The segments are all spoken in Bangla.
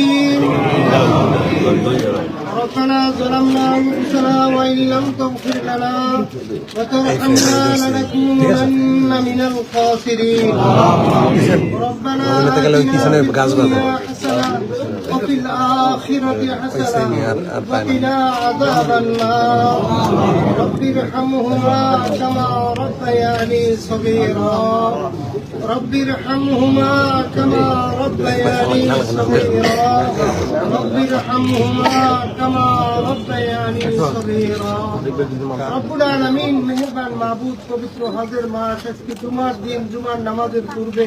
الدين ربنا ظلمنا أنفسنا وإن لم تغفر لنا وترحمنا لنكونن من الخاسرين ربنا آتنا في الدنيا حسنة وفي الآخرة حسنة وقنا عذاب النار رب ارحمهما كما ربياني صغيرا رب ارحمهما كما ربياني صغيرا رب ارحمهما كما ربياني صغيرا রব্বুল আলামিন মেহেরবান মাহবুব পবিত্র হজের মাস আজকে জুমার দিন জুমার নামাজের পূর্বে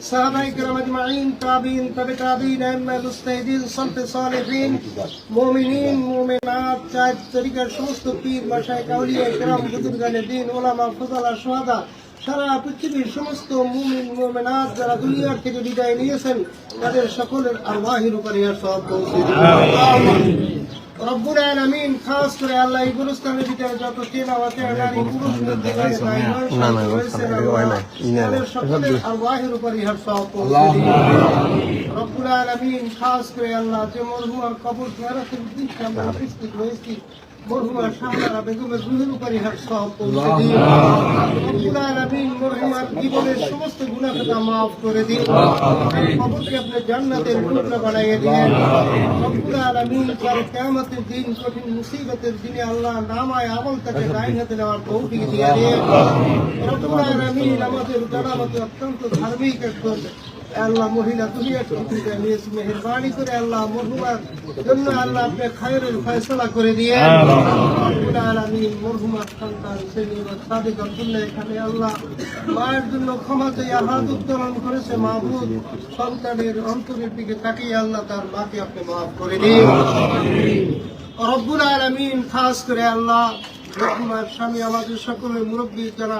সাহাবাই کرام اجمعین تابعین تبع تابعین ائمه মুস্তাহিদিন সলফে সালেহিন মুমিনিন মুমিনাত চার তরিকার সমস্ত পীর মাশায়েখ আউলিয়া کرام বুজুর্গানে দিন ওলামা ফুজালা শুহাদা সারা পৃথিবীর সমস্ত মুমিন মুমিনাত যারা দুনিয়ার থেকে বিদায় নিয়েছেন তাদের সকলের আরওয়াহের উপরে আর সব পৌঁছে দিন রব্বুল আলামিন খাস করে আল্লাহ এই গুরুস্থানের ভিতরে যত তেলাওয়াতে নারী পুরুষ মধ্যে রয়েছে না না রব্বুল আলামিন খাস করে আল্লাহ যে মরহুমার কবর জিয়ারতের উদ্দেশ্যে আমরা উপস্থিত হয়েছি মরহুমার বেগমের রুহের রব্বুল মরহুমার জীবনের সমস্ত গুনাহ মাফ করে দিন। কবরকে আপনি জান্নাতের টুকরা বানাইয়ে দিন রব্বুল আলামিন কিয়ামতের দিন কঠিন মুসিবতের দিনে আল্লাহ নামায় আমল তাকে ডাইন হাতে নেওয়ার তৌফিক দিয়ে দিন। আমাদের জানামতে অত্যন্ত ধার্মিক একজন আল্লাহ মহিলা তুমি একটু মেহরবানি করে আল্লাহ মরহুমার জন্য আল্লাহ আপনি খায়রের ফয়সলা করে দিয়ে রব্বুল মরহুমার সন্তান সেলিম সাদিক আব্দুল্লাহ এখানে আল্লাহ মায়ের জন্য ক্ষমা চাইয়া হাত উত্তোলন করেছে মাহবুব সন্তানের অন্তরের দিকে তাকিয়ে আল্লাহ তার মাকে আপনি মাফ করে দিন। রব্বুল আলামিন খাস করে আল্লাহ রহমার স্বামী আমাদের সকলের মুরব্বী যারা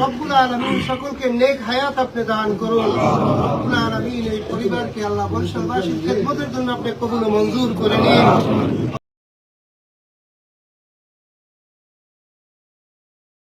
রব্বুল আলমিন সকলকে নেক হায়াত আপনি দান করুন। রব্বুল আলমিন এই পরিবারকে আল্লাহ বরিশালবাসীর খেদমতের জন্য আপনি কবুল মঞ্জুর করে নিন।